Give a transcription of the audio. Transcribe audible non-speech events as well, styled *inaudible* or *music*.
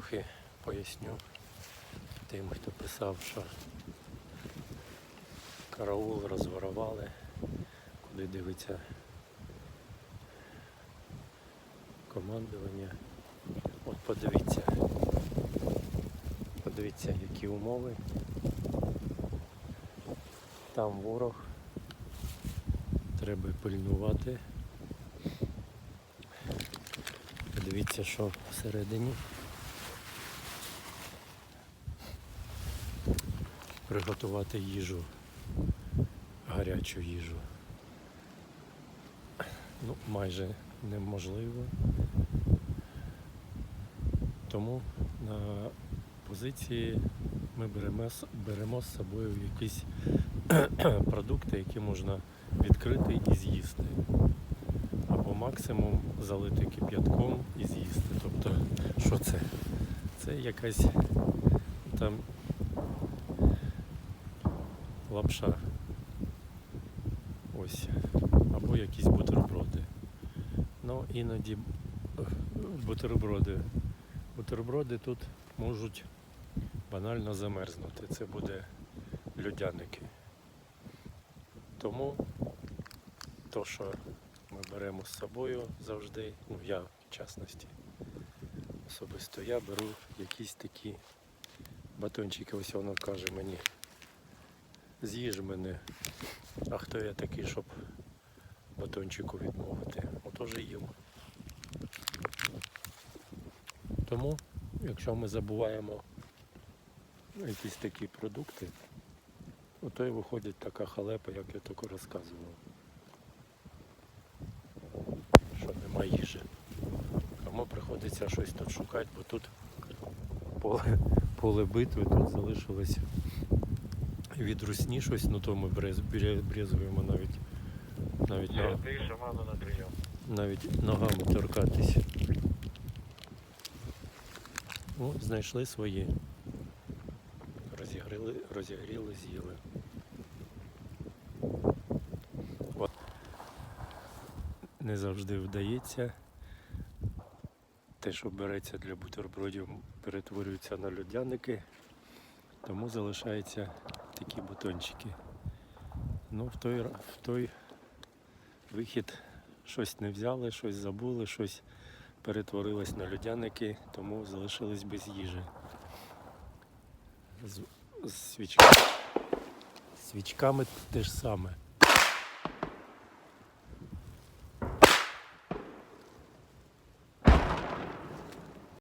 трохи поясню тим, хто писав, що караул розворували, куди дивиться командування. От подивіться. Подивіться, які умови. Там ворог. Треба пильнувати. Подивіться, що всередині. Приготувати їжу, гарячу їжу. Ну, майже неможливо. Тому на позиції ми беремо, беремо з собою якісь *clears throat* продукти, які можна відкрити і з'їсти. Або максимум залити кип'ятком і з'їсти. Тобто, що це? Це якась там лапша. Ось. Або якісь бутерброди. Ну, іноді е, бутерброди. Бутерброди тут можуть банально замерзнути. Це буде людяники. Тому то, що ми беремо з собою завжди, ну я в частності, особисто я беру якісь такі батончики, ось воно каже мені, з'їж мене, а хто я такий, щоб батончику відмовити? Отож і їм. Тому, якщо ми забуваємо якісь такі продукти, ото і виходить така халепа, як я тільки розказував. Що нема їжі. Тому приходиться щось тут шукати, бо тут поле, поле битви, тут залишилось від русні щось, ну то ми брезгуємо навіть, навіть, на, шаману на прийом. навіть ногами торкатись. Ну, знайшли свої. Розігріли, розігріли, з'їли. Не завжди вдається. Те, що береться для бутербродів, перетворюється на льодяники, тому залишаються такі бутончики. Ну, в той, в той вихід щось не взяли, щось забули, щось перетворилось на людяники, тому залишились без їжі. З, з свічками. Свічками те ж саме.